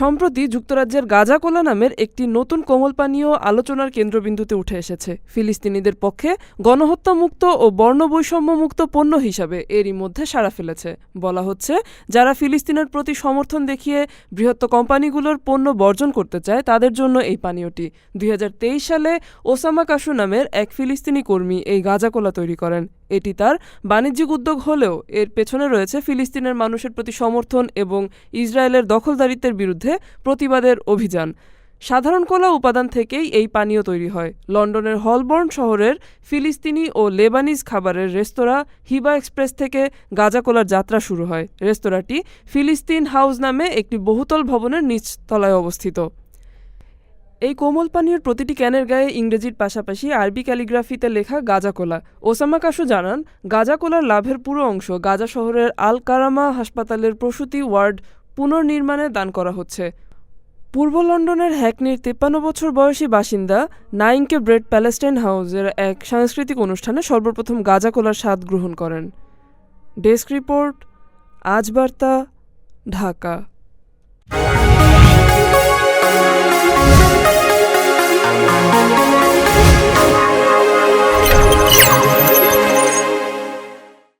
সম্প্রতি যুক্তরাজ্যের গাজা কোলা নামের একটি নতুন কোমল পানীয় আলোচনার কেন্দ্রবিন্দুতে উঠে এসেছে। ফিলিস্তিনিদের পক্ষে গণহত্যামুক্ত ও বর্ণবৈষম্যমুক্ত পণ্য হিসাবে এরই মধ্যে সাড়া ফেলেছে। বলা হচ্ছে, যারা ফিলিস্তিনের প্রতি সমর্থন দেখিয়ে বৃহত্ত কোম্পানিগুলোর পণ্য বর্জন করতে চায়, তাদের জন্য এই পানীয়টি। দুই হাজার তেইশ সালে ওসামা কাশু নামের এক ফিলিস্তিনি কর্মী এই গাজা কোলা তৈরি করেন। এটি তার বাণিজ্যিক উদ্যোগ হলেও এর পেছনে রয়েছে ফিলিস্তিনের মানুষের প্রতি সমর্থন এবং ইসরায়েলের দখলদারিত্বের বিরুদ্ধে প্রতিবাদের অভিযান। সাধারণ কলা উপাদান থেকেই এই পানীয় তৈরি হয়। লন্ডনের হলবর্ন শহরের ফিলিস্তিনি ও লেবানিজ খাবারের রেস্তোরাঁ হিবা এক্সপ্রেস থেকে গাজা কোলার যাত্রা শুরু হয়। রেস্তোরাঁটি ফিলিস্তিন হাউস নামে একটি বহুতল ভবনের নিচতলায় অবস্থিত। এই কোমল পানীয়ের প্রতিটি ক্যানের গায়ে ইংরেজির পাশাপাশি আরবি ক্যালিগ্রাফিতে লেখা গাজা কোলা। ওসামা কাশু জানান, গাজা কোলার লাভের পুরো অংশ গাজা শহরের আল কারামা হাসপাতালের প্রসূতি ওয়ার্ড পুনর্নির্মাণে দান করা হচ্ছে। পূর্ব লন্ডনের হ্যাকনির তেপ্পান্ন বছর বয়সী বাসিন্দা নাইনকে ব্রেড প্যালেস্টাইন হাউজের এক সাংস্কৃতিক অনুষ্ঠানে সর্বপ্রথম গাঁজা কোলার স্বাদ গ্রহণ করেন। ডেস্ক রিপোর্ট, আজ বার্তা, ঢাকা।